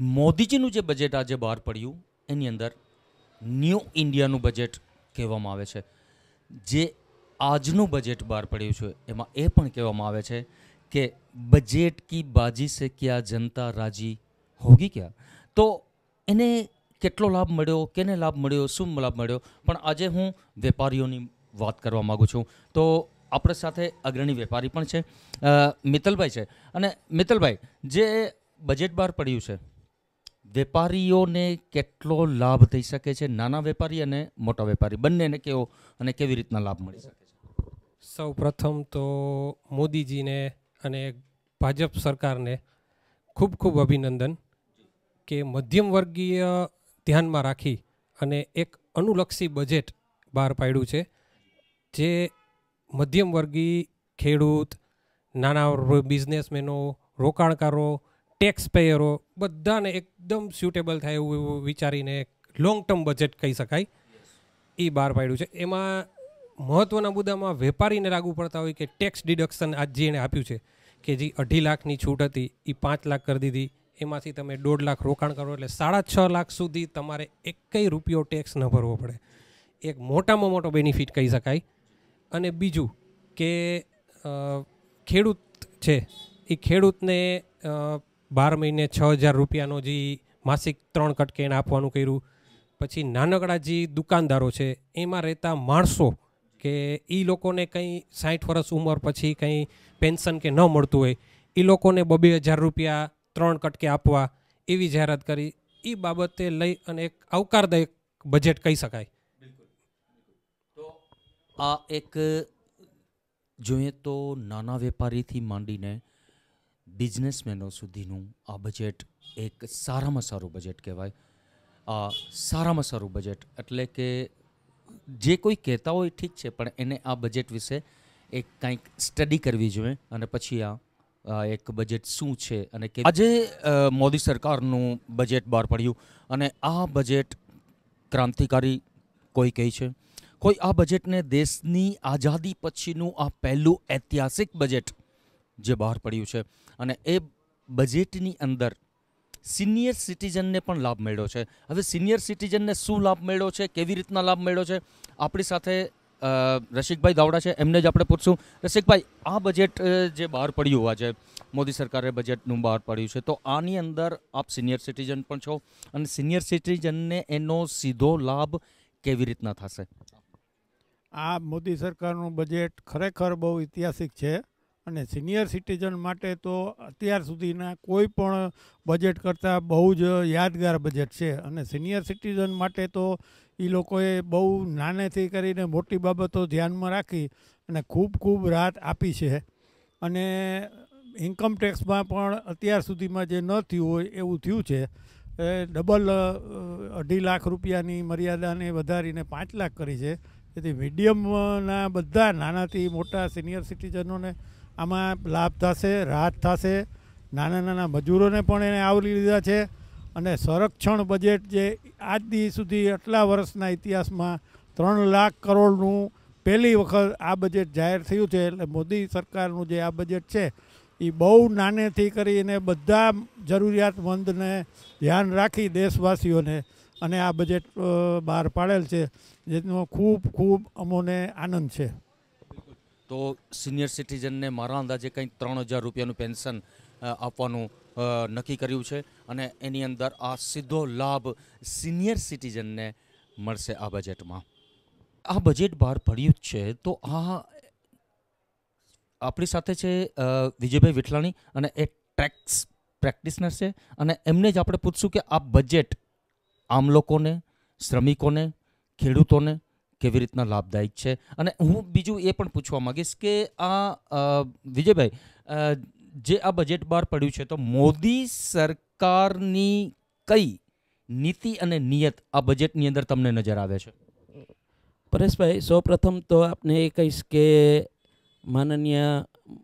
મોદીજીનું જે બજેટ આજે બહાર પડ્યું, એની અંદર ન્યૂ ઇન્ડિયાનું બજેટ કહેવામાં આવે છે. જે આજનું બજેટ બહાર પડ્યું છે, એમાં એ પણ કહેવામાં આવે છે કે બજેટ કી બાજી સે ક્યાં જનતા રાજી હોગી ક્યાં? તો એને કેટલો લાભ મળ્યો, કેને લાભ મળ્યો, શું લાભ મળ્યો? પણ આજે હું વેપારીઓની વાત કરવા માગું છું. તો આપણે સાથે અગ્રણી વેપારી પણ છે મિત્તલભાઈ છે. અને મિત્તલભાઈ, જે બજેટ બહાર પડ્યું છે વેપારીઓને કેટલો લાભ થઈ શકે છે? નાના વેપારી અને મોટા વેપારી. બંનેને કેવો અને કેવી રીતના લાભ મળી શકે છે? સૌ પ્રથમ તો મોદીજીને અને ભાજપ સરકારને ખૂબ ખૂબ અભિનંદન કે મધ્યમ વર્ગીય ધ્યાનમાં રાખી અને એક અનુલક્ષી બજેટ બહાર પાડ્યું છે, જે મધ્યમ વર્ગી ખેડૂત, નાના બિઝનેસમેનો, રોકાણકારો ટેક્સ પેયરો બધાને એકદમ સ્યુટેબલ થાય એવું એવું વિચારીને લોંગ ટર્મ બજેટ કહી શકાય. એ બહાર પાડ્યું છે. એમાં મહત્ત્વના મુદ્દામાં વેપારીને લાગુ પડતા હોય કે ટેક્સ ડિડક્શન આજ જે એણે આપ્યું છે કે જે અઢી લાખની છૂટ હતી એ પાંચ લાખ કરી દીધી, એમાંથી તમે દોઢ લાખ રોકાણ કરો એટલે સાડા છ લાખ સુધી તમારે એકય રૂપિયો ટેક્સ ન ભરવો પડે. એક મોટામાં મોટો બેનિફિટ કહી શકાય. અને બીજું કે ખેડૂત છે એ ખેડૂતને બાર મહિને છ હજાર રૂપિયાનો જે માસિક ત્રણ કટકે એને આપવાનું કર્યું. પછી નાનકડા જે દુકાનદારો છે, એમાં રહેતા માણસો કે એ લોકોને કંઈ સાઠ વર્ષ ઉંમર પછી કંઈ પેન્શન કે ન મળતું હોય એ લોકોને બબે હજાર રૂપિયા ત્રણ કટકે આપવા એવી જાહેરાત કરી. એ બાબતે લઈ અને એક આવકારદાયક બજેટ કહી શકાય. તો આ એક જોઈએ તો નાના વેપારીથી માંડીને બિઝનેસમેનો સુધીનું આ બજેટ એક સારામાં સારું બજેટ કહેવાય. આ સારામાં સારું બજેટ એટલે કે જે કોઈ કહેતા હોય ઠીક છે, પણ એને આ બજેટ વિશે એક કંઈક સ્ટડી કરવી જોઈએ અને પછી આ એક બજેટ શું છે અને કે આજે મોદી સરકારનું બજેટ બહાર પડ્યું અને આ બજેટ ક્રાંતિકારી કોઈ કહે છે? કોઈ આ બજેટને દેશની આઝાદી પછીનું આ પહેલું ઐતિહાસિક બજેટ જે બહાર પડ્યું છે. અને એ બજેટની અંદર સિનિયર સિટીઝનને પણ લાભ મળ્યો છે. હવે સિનિયર સિટીઝનને શું લાભ મળ્યો છે? કેવી રીતના લાભ મળ્યો છે? આપણી સાથે રસિકભાઈ દાવડા છે. એમને જ આપણે પૂછશું. રસિકભાઈ, આ બજેટ જે બહાર પડ્યું આજે મોદી સરકારે બજેટનું બહાર પડ્યું છે, તો આની અંદર આપ સિનિયર સિટીઝન પણ છો અને સિનિયર સિટીઝનને એનો સીધો લાભ કેવી રીતના થશે? આ મોદી સરકારનું બજેટ ખરેખર બહુ ઐતિહાસિક છે. અને સિનિયર સિટીઝન માટે તો અત્યાર સુધીના કોઈ પણ બજેટ કરતાં બહુ જ યાદગાર બજેટ છે. અને સિનિયર સિટીઝન માટે તો એ લોકોએ બહુ નાનેથી કરીને મોટી બાબતો ધ્યાનમાં રાખી અને ખૂબ ખૂબ રાહત આપી છે. અને ઇન્કમટેક્સમાં પણ અત્યાર સુધીમાં જે ન થયું હોય એવું થયું છે. એ ડબલ અઢી લાખ રૂપિયાની મર્યાદાને વધારીને પાંચ લાખ કરી છે. તેથી મીડિયમના બધા નાનાથી મોટા સિનિયર સિટીઝનોને આમાં લાભ થશે, રાહત થશે. નાના નાના મજૂરોને પણ એને આવરી લીધા છે અને સંરક્ષણ બજેટ જે આજ દી સુધી આટલા વર્ષના ઇતિહાસમાં ત્રણ લાખ કરોડનું પહેલી વખત આ બજેટ જાહેર થયું છે, એટલે મોદી સરકારનું જે આ બજેટ છે એ બહુ નાનેથી કરીને બધા જરૂરિયાતમંદને ધ્યાન રાખી દેશવાસીઓને અને આ બજેટ બહાર પાડેલ છે, જેનો ખૂબ ખૂબ અમોને આનંદ છે. તો સિનિયર સિટીઝનને મારા અંદાજે કંઈ ત્રણ હજાર રૂપિયાનું પેન્શન આપવાનું નક્કી કર્યું છે અને એની અંદર આ સીધો લાભ સિનિયર સિટીઝનને મળશે આ બજેટમાં. આ બજેટ બહાર પડ્યું જ છે તો આ આપણી સાથે છે વિજયભાઈ વિઠલાણી અને એ ટેક્સ પ્રેક્ટિશનર છે અને એમને જ આપણે પૂછશું કે આ બજેટ આમ લોકોને, શ્રમિકોને, ખેડૂતોને કેવી રીતના લાભદાયક છે? અને હું બીજું એ પણ પૂછવા માંગીશ કે આ વિજયભાઈ જે આ બજેટ બહાર પડ્યું છે, તો મોદી સરકારની કઈ નીતિ અને નિયત આ બજેટની અંદર તમને નજર આવે છે? પરેશભાઈ, સૌપ્રથમ તો આપને એ કહીશ કે માનનીય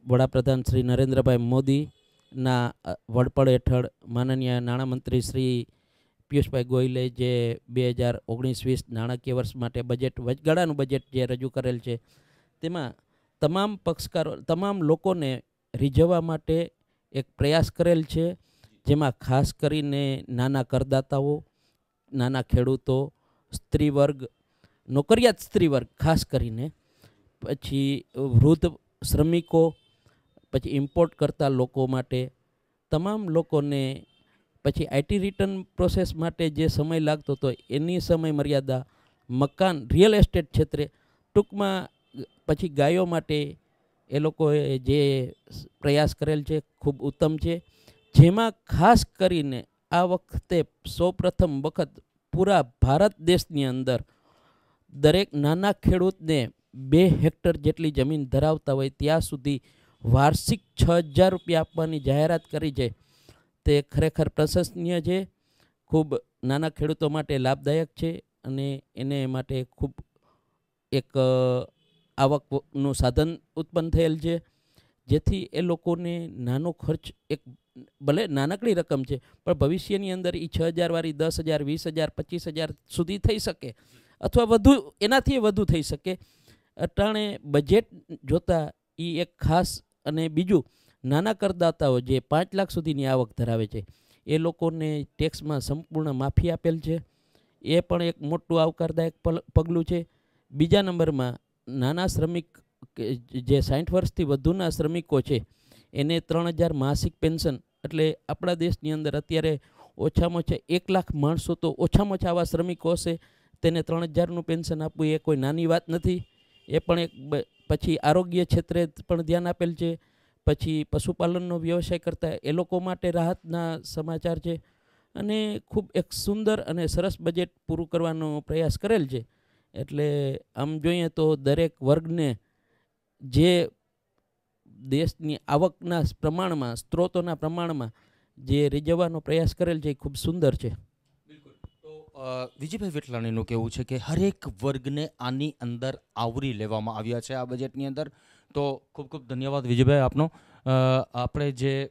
વડાપ્રધાન શ્રી નરેન્દ્રભાઈ મોદીના વડપણ હેઠળ માનનીય નાણામંત્રી શ્રી પિયુષભાઈ ગોયલે જે બે હજાર ઓગણીસ વીસ નાણાકીય વર્ષ માટે બજેટ વચગાળાનું બજેટ જે રજૂ કરેલ છે, તેમાં તમામ પક્ષકારો, તમામ લોકોને રીઝવવા માટે એક પ્રયાસ કરેલ છે, જેમાં ખાસ કરીને નાના કરદાતાઓ, નાના ખેડૂતો સ્ત્રી વર્ગ નોકરિયાત સ્ત્રી વર્ગ ખાસ કરીને, પછી વૃદ્ધ શ્રમિકો, પછી ઇમ્પોર્ટ કરતા લોકો માટે, તમામ લોકોને પછી આઈટી રિટર્ન પ્રોસેસ માટે જે સમય લાગતો હતો, એની સમય મર્યાદા મકાન રિયલ એસ્ટેટ ક્ષેત્રે ટૂંકમાં પછી ગાયો માટે એ લોકોએ જે પ્રયાસ કરેલ છે, ખૂબ ઉત્તમ છે. જેમાં ખાસ કરીને આ વખતે સૌપ્રથમ વખત પૂરા ભારત દેશની અંદર દરેક નાના ખેડૂતને બે હેક્ટર જેટલી જમીન ધરાવતા હોય, ત્યાં સુધી વાર્ષિક છ હજાર રૂપિયા આપવાની જાહેરાત કરી છે. તે ખરેખર પ્રશંસનીય છે. ખૂબ નાના ખેડૂતો માટે લાભદાયક છે અને એને માટે ખૂબ એક આવકનું સાધન ઉત્પન્ન થયેલ છે. જેથી એ લોકોને નાનો ખર્ચ એક ભલે નાનકડી રકમ છે, પણ ભવિષ્યની અંદર એ છ હજારવાળી દસ હજાર, વીસ હજાર, પચીસ હજાર સુધી થઈ શકે અથવા વધુ, એનાથી વધુ થઈ શકે. અટાણે બજેટ જોતાં એ એક ખાસ અને બીજું નાના કરદાતાઓ જે પાંચ લાખ સુધીની આવક ધરાવે છે, એ લોકોને ટેક્સમાં સંપૂર્ણ માફી આપેલ છે. એ પણ એક મોટું આવકારદાયક પગલું છે. બીજા નંબરમાં, નાના શ્રમિક જે સાઠ વર્ષથી વધુના શ્રમિકો છે, એને ત્રણ હજાર માસિક પેન્શન, એટલે આપણા દેશની અંદર અત્યારે ઓછામાં ઓછા એક લાખ માણસો તો ઓછામાં ઓછા આવા શ્રમિકો હશે, તેને ત્રણ હજારનું પેન્શન આપવું એ કોઈ નાની વાત નથી. એ પણ એક પછી આરોગ્ય ક્ષેત્રે પણ ધ્યાન આપેલ છે. પછી પશુપાલનનો વ્યવસાય કરતા એ લોકો માટે રાહતના સમાચાર છે. અને ખૂબ એક સુંદર અને સરસ બજેટ પૂરું કરવાનો પ્રયાસ કરેલ છે. એટલે આમ જોઈએ તો દરેક વર્ગને જે દેશની આવકના પ્રમાણમાં, સ્ત્રોતોના પ્રમાણમાં જે રીઝવવાનો પ્રયાસ કરેલ છે એ ખૂબ સુંદર છે. વિજયભાઈ વેટલાણીનું કહેવું છે કે હરેક વર્ગને આની અંદર આવરી લેવામાં આવ્યા છે આ બજેટની અંદર. તો ખૂબ ખૂબ ધન્યવાદ વિજયભાઈ આપનો. આપણે જે